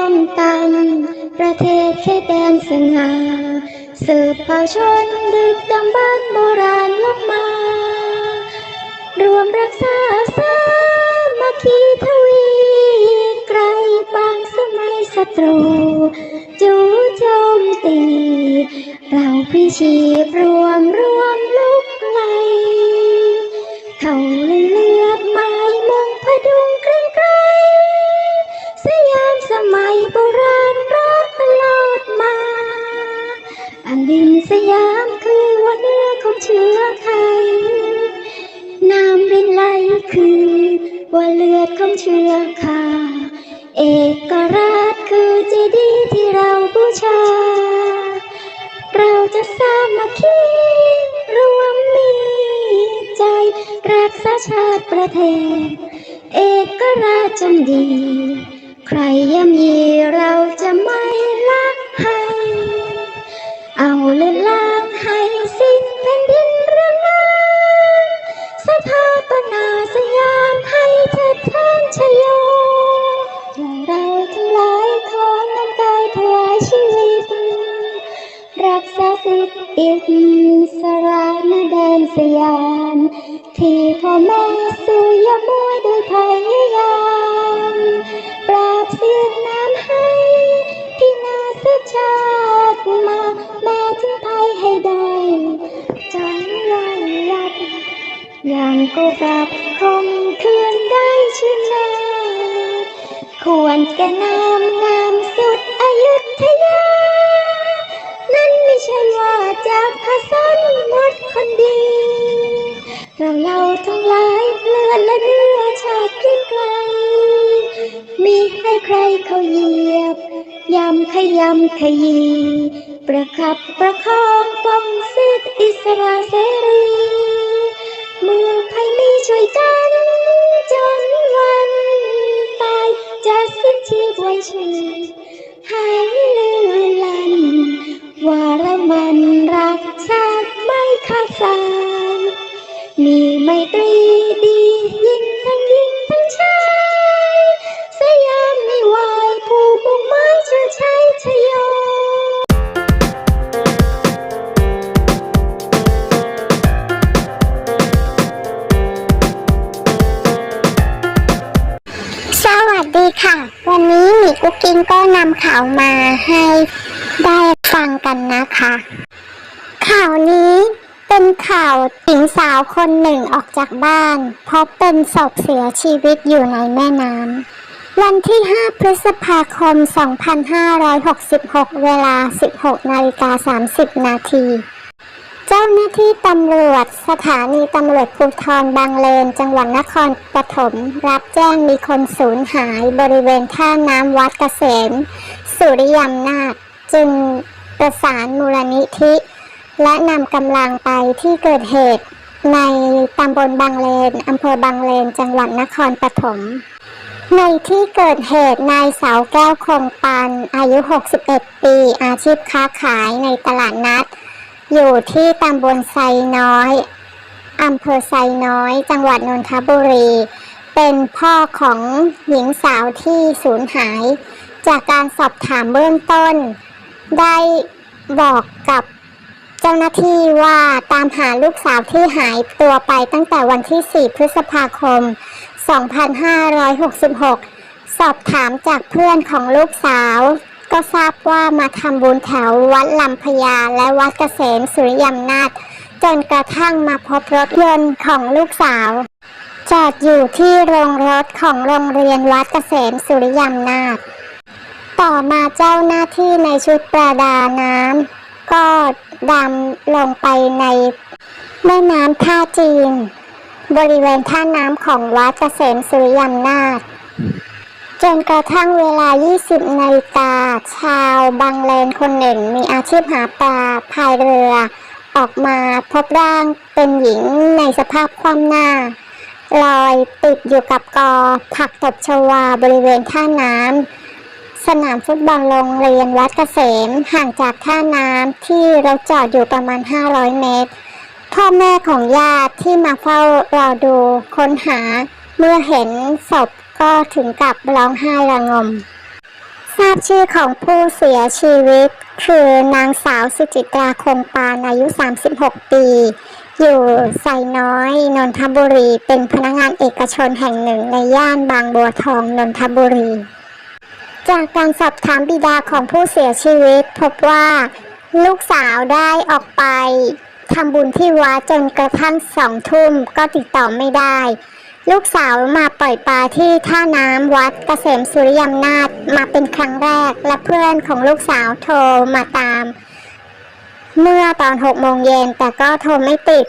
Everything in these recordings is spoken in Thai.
วครองตัน ประเทศเขตแดนสง่าสืบเผ่าชนดึกดำบรรโบราณลบมา รวมรักษาสามัคคีทวีไกลบางสมัยศัตรู จู่โจมตี เราพิชีพรวมรวมลุกไลเขาเล สยามคือวันเนื้อของเชื้อไทย น้ำรินไหลคือว่าเลือดของเชื้อข้าเอกราชคือเจดีย์ที่เราบูชา เราจะสามัคคีรวมมีใจ รักษาชาติประเทศ เอกราชจงดี ใครย่ำยีเรา ทานชโยอย่าเราทั้งหลายขอน้ำกายถวายชีวิต รักษาสิทธิอิสระนแดนสยาม ที่พ่อแม่สู่ยามวยโดยพยายามปราบเสียงน้ำให้ที่นาสชาติมาแม้ถึงภัยให้ได้จนวันยัดอย่างกูกลับคม นนาควรแก่นามงามสุดอยุธยา นั่นไม่ใช่ว่าจากพระสนมดคนดี เราเราทั้งหลายเลือดและเนื้อชาติเกรียงไกล มีให้ใครเขาเหยียบยำขยำขยี ประคับประคองป้องสิทธิอิสระเสรี เมื่อภัยมีช่วยกัน จะสิ้นชีพไว้ชีหายเลือนลันว่ารมันรักชาติไม่ขาดสายมีไมตรีดี ค่ะ วันนี้หมีกุ๊กกิ้งก็นำข่าวมาให้ได้ฟังกันนะคะ ข่าวนี้เป็นข่าวหญิงสาวคนหนึ่งออกจากบ้าน พบเป็นศพเสียชีวิตอยู่ในแม่น้ำวันที่ 5 พฤษภาคม 2566 เวลา 16นาฬิกา30 นาที เจ้าหน้าที่ตำรวจ สถานีตำรวจภูธรบางเลน จังหวัดนครปฐมรับแจ้งมีคนสูญหายบริเวณท่าน้ำวัดเกษม สุริยมนาถจึงประสานมูลนิธิ และนำกำลังไปที่เกิดเหตุ ในตำบลบางเลนอำเภอบางเลน จังหวัดนครปฐมในที่เกิดเหตุนายเสาแก้วคงปันอายุ 61 ปี อาชีพค้าขายในตลาดนัด อยู่ที่ตำบลไซน้อยอำเภอไซน้อย จังหวัดนนทบุรี เป็นพ่อของหญิงสาวที่สูญหาย จากการสอบถามเบื้องต้น ได้บอกกับเจ้าหน้าที่ว่าตามหาลูกสาวที่หายตัวไปตั้งแต่วันที่ 4 พฤษภาคม 2566 สอบถามจากเพื่อนของลูกสาว ก็ทราบว่ามาทำบุญแถววัดลำพญาและวัดเกษมสุริยมนาถจนกระทั่งมาพบรถยนต์ของลูกสาว จอดอยู่ที่โรงรถของโรงเรียนวัดเกษมสุริยมนาถต่อมาเจ้าหน้าที่ในชุดประดาน้ำก็ดำลงไปในแม่น้ำท่าจีน บริเวณท่าน้ำของวัดเกษมสุริยมนาถ จนกระทั่งเวลา 20 นาฬิกา ชาวบางเลนคนหนึ่งมีอาชีพหาปลาพายเรือ ออกมาพบร่างเป็นหญิงในสภาพคว่ำหน้า ลอยติดอยู่กับกอผักตบชวาบริเวณท่าน้ำสนามฟุตบอลโรงเรียนวัดเกษมห่างจากท่าน้ำที่เรถจอดอยู่ประมาณ 500 เมตร พ่อแม่ของญาติที่มาเฝ้ารอดูค้นหาเมื่อเห็นศพ ก็ถึงกับร้องไห้ระงม ทราบชื่อของผู้เสียชีวิต คือนางสาวสุจิตราคงปานอายุ 36 ปี อยู่ไซน้อยนนทบุรี เป็นพนักงานเอกชนแห่งหนึ่งในย่านบางบัวทองนนทบุรี จากการสอบถามบิดาของผู้เสียชีวิต พบว่าลูกสาวได้ออกไปทำบุญที่วัดจนกระทั่งสองทุ่มก็ติดต่อไม่ได้ ลูกสาวมาปล่อยปลาที่ท่าน้ำวัดเกษมสุริยมนาถมาเป็นครั้งแรก และเพื่อนของลูกสาวโทรมาตาม เมื่อตอนหกโมงเย็นแต่ก็โทรไม่ติด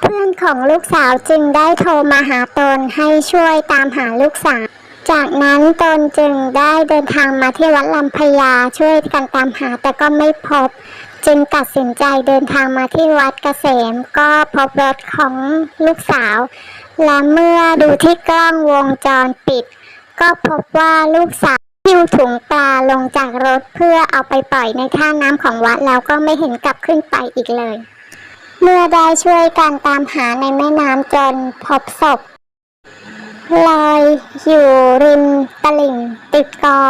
เพื่อนของลูกสาวจึงได้โทรมาหาตนให้ช่วยตามหาลูกสาว จากนั้นตนจึงได้เดินทางมาที่วัดลำพญาช่วยกันตามหาแต่ก็ไม่พบ จึงตัดสินใจเดินทางมาที่วัดเกษม ก็พบรถของลูกสาว และเมื่อดูที่กล้องวงจรปิด ก็พบว่าลูกสาวหิ้วถุงปลาลงจากรถเพื่อเอาไปปล่อยในท่าน้ำของวัดแล้วก็ไม่เห็นกลับขึ้นไปอีกเลย เมื่อได้ช่วยกันตามหาในแม่น้ำจนพบศพลอยอยู่ริมตลิ่งติดกอ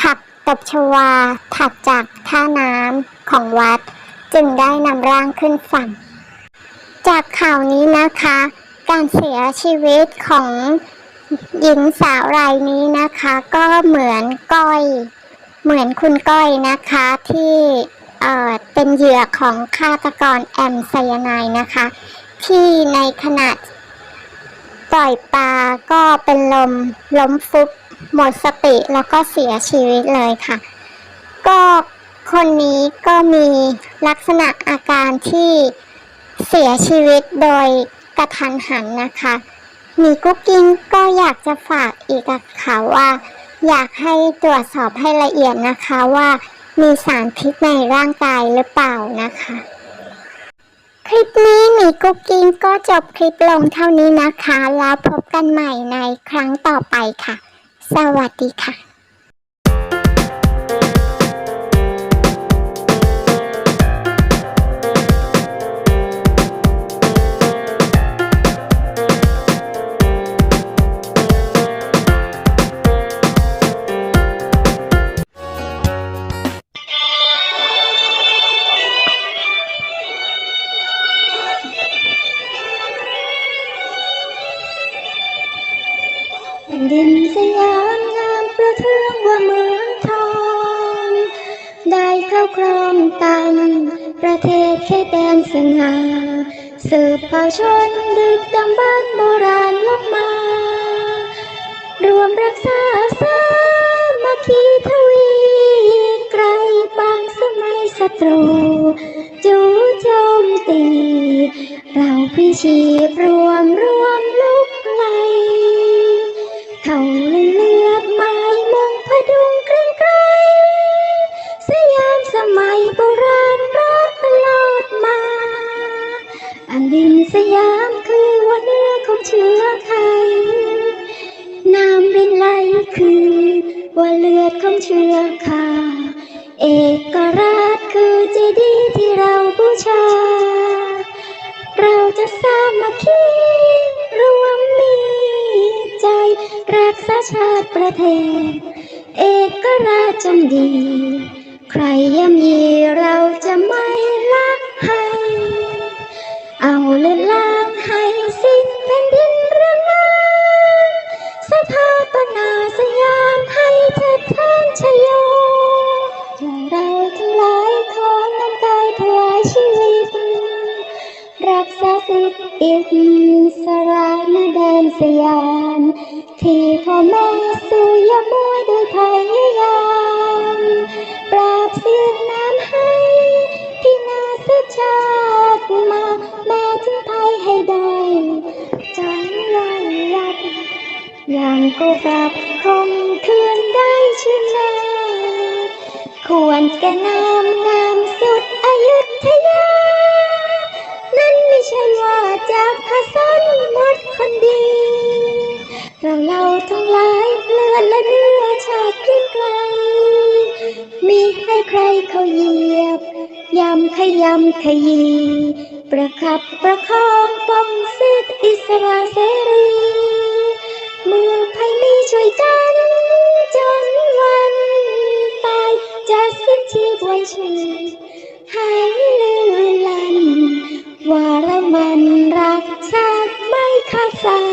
ผักตบชวาถัดจากท่าน้ำของวัด จึงได้นำร่างขึ้นฝั่ง จากข่าวนี้นะคะ การเสียชีวิตของหญิงสาวรายนี้นะคะ ก็เหมือนก้อย เหมือนคุณก้อยนะคะที่เอ่อเป็นเหยื่อของฆาตกรแอมไซยาไนด์นะคะ ที่ในขณะปล่อยปลาก็เป็นลมล้มฟุบหมดสติแล้วก็เสียชีวิตเลยค่ะ ก็คนนี้ก็มีลักษณะอาการที่เสียชีวิตโดย กระทันหันนะคะมีกุ๊กกิ้งก็อยากจะฝากอีกค่ะว่า อยากให้ตรวจสอบให้ละเอียดนะคะว่ามีสารพิษในร่างกายหรือเปล่านะคะ คลิปนี้มีกุ๊กกิ้งก็จบคลิปลงเท่านี้นะคะ แล้วพบกันใหม่ในครั้งต่อไปค่ะ สวัสดีค่ะ นดินสยามงามประเทืองว่าเมืองทอง ได้เข้าครองตันประเทศแค่แดนสง่าสืบเผ่าชนดึกดำบรรพ์โบราณลบมา รวมรักษาสา แผ่นดินสยามคือว่าเนื้อของเชื้อไทยน้ำรินไหลคือว่าเลือดของเชื้อขาเอกราชคือเจดีย์ที่เราบูชา เราจะสามัคคีรวมมีใจ รักษาชาติประเทศ เอกราชจงดี ใครย่ำยีเราจะไม่ละ เลือดล้างให้สิ้นแผ่นดินเรืองนั้นสถาปนาสยามให้เทิดทานชโยเราทั้งหลายขอน้ำกายถวายชีวิต รักษาสิทธิอิสระในแดนสยาม ที่พ่อแม่สู่ยามวยโดยพยายามปราบเสียงน้ำให้ที่นาสชาติมา ยางก็กลับคงคืนได้ชื่อนาควรแก่นามงามสุดอยุธยา นั่นไม่ใช่ว่าจากพระสันหมดคนดี เราเราทั้งหลายเลือดและเนื้อชาติเกรียงไกล มีใครใครเขาเหยียบยำขยำขยี ประคับประคองป้องสิทธิอิสระเสรี มืองไทยมีช่วยกัน จนวันตายจะสิ้นชีพไว้ชื่อให้ลือลันว่าเรามันรักชักไไม่ขาดสาย